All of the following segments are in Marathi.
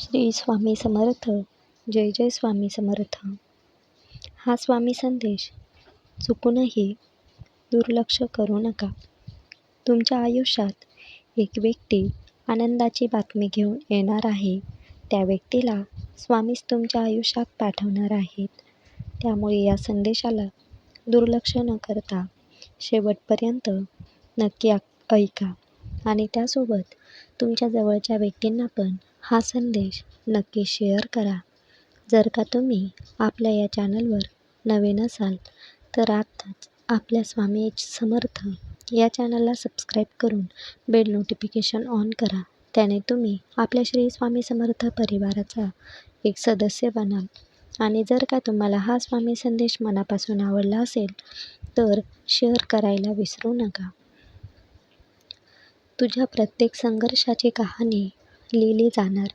श्री स्वामी समर्थ जय जय स्वामी समर्थ. हा स्वामी संदेश चुकूनही दुर्लक्ष करू नका. तुमच्या आयुष्यात एक व्यक्ती आनंदाची बातमी घेऊन येणार आहे. त्या व्यक्तीला स्वामीच तुमच्या आयुष्यात पाठवणार आहेत. त्यामुळे या संदेशाला दुर्लक्ष न करता शेवटपर्यंत नक्की ऐका. आणि त्यासोबत तुमच्या जवळच्या व्यक्तींना पण हा संदेश नक्की शेअर करा. जर का तुम्ही आपल्या या चॅनलवर नवीन असाल तर आत्ताच आपल्या स्वामी समर्थ या चॅनलला सबस्क्राईब करून बेल नोटिफिकेशन ऑन करा. त्याने तुम्ही आपल्या श्री स्वामी समर्थ परिवाराचा एक सदस्य बनाल. आणि जर का तुम्हाला हा स्वामी संदेश मनापासून आवडला असेल तर शेअर करायला विसरू नका. तुझ्या प्रत्येक संघर्षाची कहाणी लिहिली जाणार.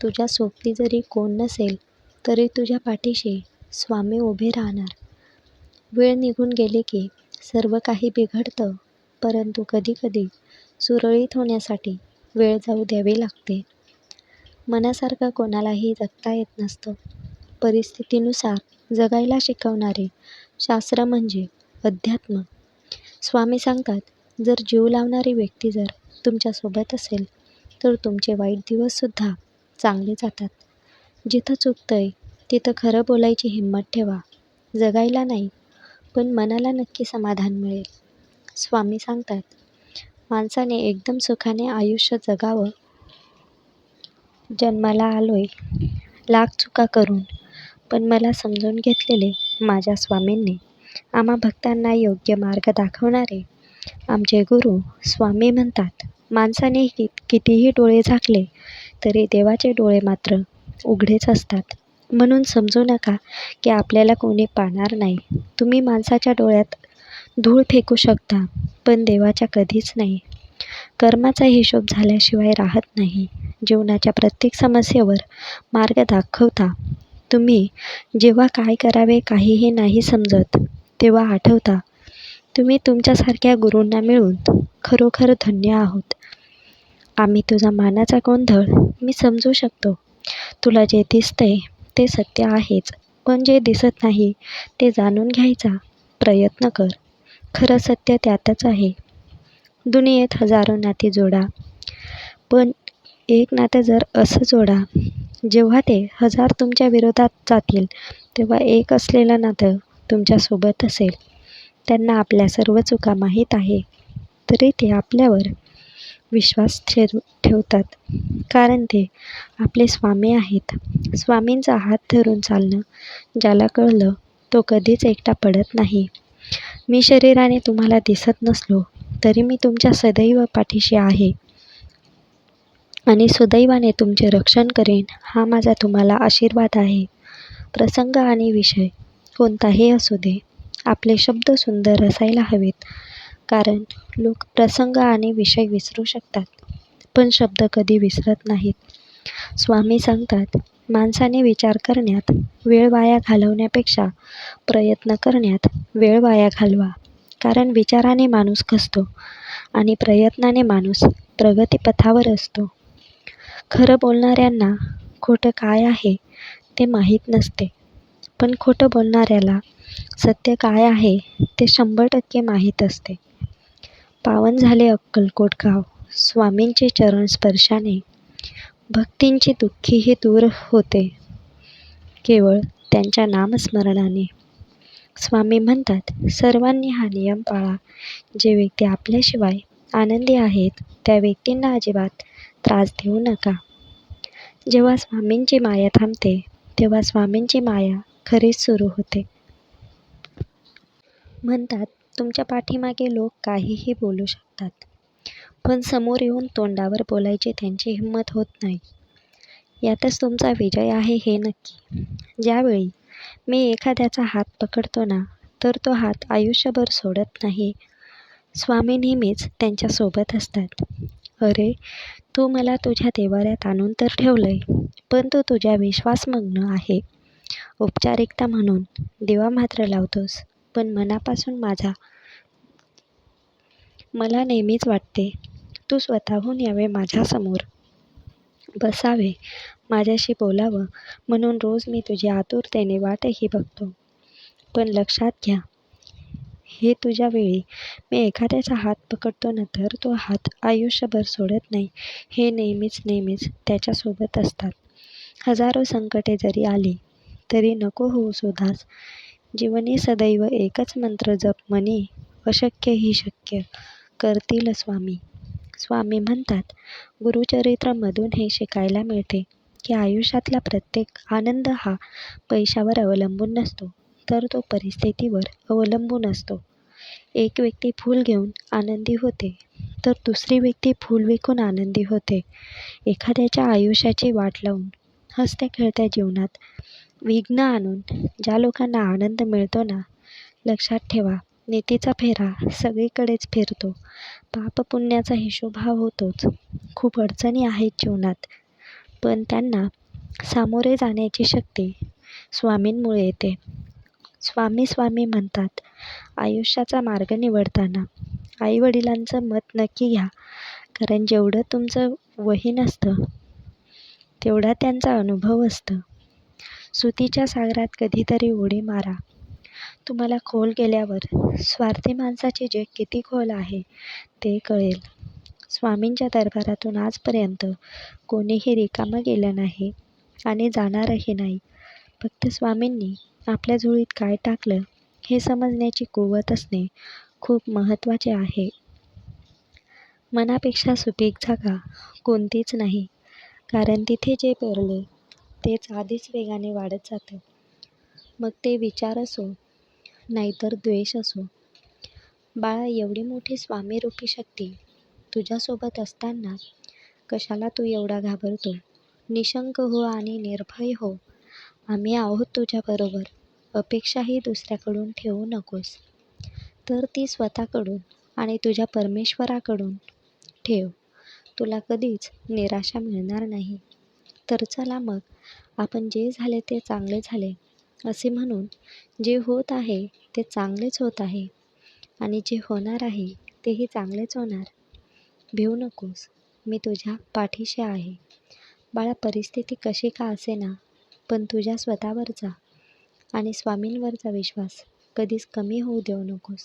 तुझ्या सोबती जरी कोण नसेल तरी तुझ्या पाठीशी स्वामी उभे राहणार. वेळ निघून गेली की सर्व काही बिघडतं परंतु कधीकधी सुरळीत होण्यासाठी वेळ जाऊ द्यावी लागते. मनासारखं कोणालाही जगता येत नसतं. परिस्थितीनुसार जगायला शिकवणारे शास्त्र म्हणजे अध्यात्म. स्वामी सांगतात जर जीव लावणारी व्यक्ती जर तुमच्यासोबत असेल तर तुमचे वाईट दिवससुद्धा चांगले जातात. जिथं चुकतंय तिथं खरं बोलायची हिंमत ठेवा. जगायला नाही पण मनाला नक्की समाधान मिळेल. स्वामी सांगतात माणसाने एकदम सुखाने आयुष्य जगावं. जन्माला आलोय लाख चुका करून पण मला समजून घेतलेले माझ्या स्वामींनी. आम्हा भक्तांना योग्य मार्ग दाखवणारे आमचे गुरु स्वामी म्हणतात माणसाने कि कितीही डोळे झाकले तरी देवाचे डोळे मात्र उघडेच असतात. म्हणून समजू नका की आपल्याला कोणी पाहणार नाही. तुम्ही माणसाच्या डोळ्यात धूळ फेकू शकता पण देवाच्या कधीच नाही. कर्माचा हिशोब झाल्याशिवाय राहत नाही. जीवनाच्या प्रत्येक समस्येवर मार्ग दाखवता. तुम्ही जेव्हा काय करावे काहीही नाही समजत तेव्हा आठवता तुम्ही तुमच्यासारख्या गुरूंना मिळून खरोखर धन्य आहोत. आम्ही तुझा मानाचा गोंधळ मी समजू शकतो. तुला जे दिसतंय ते सत्य आहेच पण जे दिसत नाही ते जाणून घ्यायचा प्रयत्न कर. खरं सत्य त्यातच आहे. दुनियेत हजारो नाती जोडा पण एक नातं जर असं जोडा जेव्हा ते हजार तुमच्या विरोधात जातील तेव्हा एक असलेलं नातं तुमच्यासोबत असेल. त्यांना आपल्या सर्व चुका माहीत आहे तरी ते आपल्यावर विश्वास ठेव ठेवतात. कारण ते आपले स्वामी आहेत. स्वामींचा हात धरून चालणं ज्याला कळलं तो कधीच एकटा पडत नाही. मी शरीराने तुम्हाला दिसत नसलो तरी मी तुमच्या सदैव पाठीशी आहे. आणि सुदैवाने तुमचे रक्षण करेन हा माझा तुम्हाला आशीर्वाद आहे. प्रसंग आणि विषय कोणताही असू दे. आपले शब्द सुंदर असायला हवेत. कारण लोक प्रसंग आणि विषय विसरू शकतात. पण शब्द कधी विसरत नाहीत. स्वामी सांगतात माणसाने विचार करण्यात वेळ वाया घालवण्यापेक्षा प्रयत्न करण्यात वेळ वाया घालवा. कारण विचाराने माणूस खचतो आणि प्रयत्नाने माणूस प्रगतीपथावर असतो. खरं बोलणाऱ्यांना खोटं काय आहे ते माहीत नसते. पण खोटं बोलणाऱ्याला सत्य काय आहे ते शंभर टक्के माहीत असते. पावन झाले अक्कलकोट गाव. स्वामींचे चरण स्पर्शाने भक्तींची दुःखीही दूर होते. केवळ त्यांच्या नामस्मरणाने. स्वामी म्हणतात सर्वांनी हा नियम पाळा. जे व्यक्ती आपल्याशिवाय आनंदी आहेत त्या व्यक्तींना अजिबात त्रास देऊ नका. जेव्हा स्वामींची माया थांबते तेव्हा स्वामींची माया खरीच सुरू होते. म्हणतात तुमच्या पाठीमागे लोक काहीही बोलू शकतात. पण समोर येऊन तोंडावर बोलायची त्यांची हिंमत होत नाही. यातच तुमचा विजय आहे हे नक्की. ज्यावेळी मी एखाद्याचा हात पकडतो ना तर तो हात आयुष्यभर सोडत नाही. स्वामी नेहमीच त्यांच्यासोबत असतात. अरे तू मला तुझ्या देवाऱ्यात आणून तर ठेवलंय पण तू तुझ्या विश्वासमग्न आहे. औपचारिकता म्हणून दिवा मात्र लावतोस. पण मनापासून माझा. मला नेहमीच वाटते तू स्वतःहून यावे माझ्यासमोर. बसावे माझ्याशी बोलावं म्हणून रोज मी तुझी आतुरतेने वाटही बघतो. पण लक्षात घ्या हे तुझ्या वेळी मी एखाद्याचा हात पकडतो ना तर तो हात आयुष्यभर सोडत नाही. हे नेहमीच नेहमीच त्याच्यासोबत असतात. हजारो संकटे जरी आली तरी नको होऊ सुद्धाच जीवनी सदैव एकच मंत्र जप म्हणे अशक्य ही शक्य करतील स्वामी. स्वामी म्हणतात गुरुचरित्रमधून हे शिकायला मिळते की आयुष्यातला प्रत्येक आनंद हा पैशावर अवलंबून नसतो तर तो परिस्थितीवर अवलंबून असतो. एक व्यक्ती फूल घेऊन आनंदी होते तर दुसरी व्यक्ती फूल विकून आनंदी होते. एखाद्याच्या आयुष्याची वाट लावून हसत्या खेळत्या जीवनात. विघ्न आणून ज्या लोकांना आनंद मिळतो ना लक्षात ठेवा नीतीचा फेरा सगळीकडेच फिरतो. पाप पुण्याचा हिशोब हा होतोच. खूप अडचणी आहेत जीवनात. पण त्यांना सामोरे जाण्याची शक्ती स्वामींमुळे येते. स्वामी स्वामी म्हणतात आयुष्याचा मार्ग निवडताना आईवडिलांचं मत नक्की घ्या. कारण जेवढं तुमचं वही नसतं तेवढा त्यांचा अनुभव असतं. सुतीच्या सागरात कधीतरी उडी मारा. तुम्हाला खोल गेल्यावर स्वार्थी माणसाचे जग किती खोल आहे ते कळेल. स्वामींच्या दरबारातून आजपर्यंत कोणीही रिकामं गेलं नाही आणि जाणारही नाही. फक्त स्वामींनी आपल्या झुळीत काय टाकलं हे समजण्याची कुवत असणे खूप महत्त्वाचे आहे. मनापेक्षा सुपीक जागा कोणतीच नाही. कारण तिथे जे पेरले तेच आधीच वेगाने वाढत जातं. मग ते विचार असो नाहीतर द्वेष असो. बाळा एवढी मोठी स्वामीरूपी शक्ती तुझ्यासोबत असताना कशाला तू एवढा घाबरतो? निशंक हो आणि निर्भय हो. आम्ही आहोत तुझ्याबरोबर अपेक्षाही दुसऱ्याकडून ठेवू नकोस. तर ती स्वतःकडून आणि तुझ्या परमेश्वराकडून ठेव. तुला कधीच निराशा मिळणार नाही. तर चला मग आपण जे झाले ते चांगले झाले असे म्हणून जे होत आहे ते चांगलेच होत आहे आणि जे होणार आहे तेही चांगलेच होणार. भिवू नकोस मी तुझ्या पाठीशी आहे. बाळा परिस्थिती कशी का असेना पण तुझ्या स्वतःवरचा आणि स्वामींवरचा विश्वास. कधीच कमी होऊ देऊ नकोस.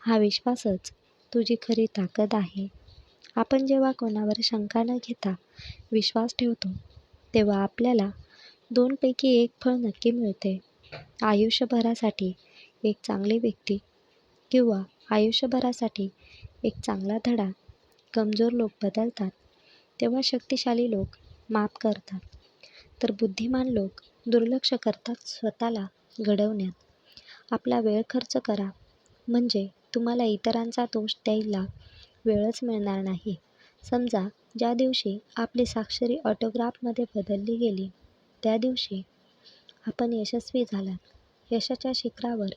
हा विश्वासच तुझी खरी ताकद आहे. आपण जेव्हा कोणावर शंका न घेता विश्वास ठेवतो तेव्हा आपल्याला दोनपैकी एक फळ नक्की मिळते. आयुष्यभरासाठी एक चांगली व्यक्ती किंवा आयुष्यभरासाठी एक चांगला धडा कमजोर लोक बदलतात तेव्हा शक्तिशाली लोक माफ करतात. तर बुद्धिमान लोक दुर्लक्ष करतात स्वतःला घडवण्यात. आपला वेळ खर्च करा म्हणजे तुम्हाला इतरांचा दोष द्यायला वेळच मिळणार नाही. समजा ज्या दिवशी आपली साक्षरी ऑटोग्राफमध्ये बदलली गेली त्या दिवशी आपण यशस्वी झालात यशाच्या शिखरावर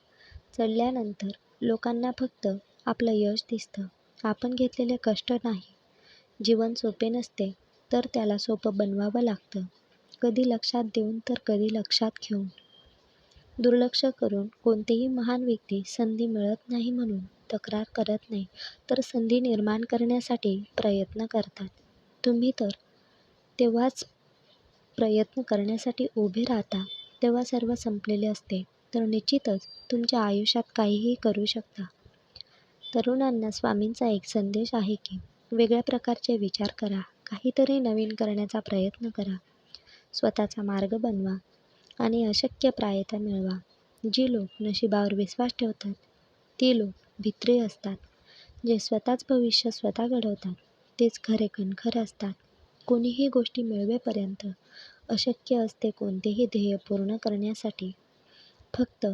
चढल्यानंतर लोकांना फक्त आपलं यश दिसतं. आपण घेतलेले कष्ट नाही. जीवन सोपे नसते तर त्याला सोपं बनवावं लागतं. कधी लक्षात देऊन तर कधी लक्षात घेऊन. दुर्लक्ष करून कोणतेही महान व्यक्ती संधी मिळत नाही म्हणून. तक्रार करत नाही तर संधी निर्माण करण्यासाठी प्रयत्न करतात. तुम्ही तर तेव्हाच प्रयत्न करण्यासाठी उभे राहता तेव्हा सर्व संपलेले असते. तर निश्चितच तुमच्या आयुष्यात काहीही करू शकता. तरुणांना स्वामींचा एक संदेश आहे की वेगळ्या प्रकारचे विचार करा काहीतरी नवीन करण्याचा प्रयत्न करा. स्वतःचा मार्ग बनवा आणि अशक्य प्रायता मिळवा. जी लोक नशिबावर विश्वास ठेवतात ती लोक भित्री असतात. जे स्वतःच भविष्य स्वतः घडवतात तेच खरे कणखर असतात. कोणीही गोष्टी मिळवेपर्यंत अशक्य असते कोणतेही ध्येय पूर्ण करण्यासाठी. फक्त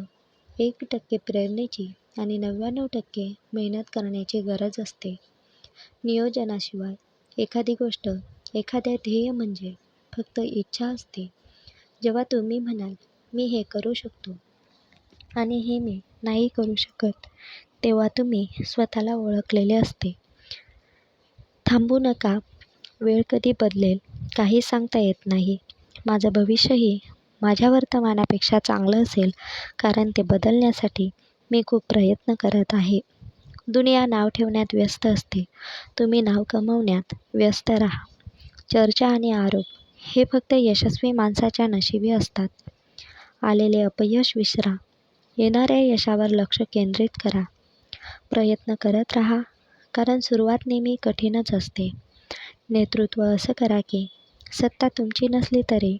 एक टक्के प्रेरणेची आणि नव्याण्णव टक्के मेहनत करण्याची गरज असते. नियोजनाशिवाय एखादी गोष्ट एखाद्या ध्येय म्हणजे फक्त इच्छा असते. जेव्हा तुम्ही म्हणाल मी हे करू शकतो. आणि हे मी नाही करू शकत तेव्हा तुम्ही स्वतःला ओळखलेले असते. थांबू नका. वेळ कधी बदलेल काही सांगता येत नाही. माझं भविष्यही माझ्या वर्तमानापेक्षा चांगलं असेल कारण ते बदलण्यासाठी मी खूप प्रयत्न करत आहे. दुनिया नाव ठेवण्यात व्यस्त असते. तुम्ही नाव कमवण्यात व्यस्त राहा. चर्चा आणि आरोप हे फक्त यशस्वी माणसाच्या नशिबी असतात. आलेले अपयश विसरा. येणाऱ्या यशावर लक्ष केंद्रित करा. प्रयत्न करत राहा कारण सुरुवात नेहमी कठीणच असते. नेतृत्व असं करा की सत्ता तुमची नसली तरी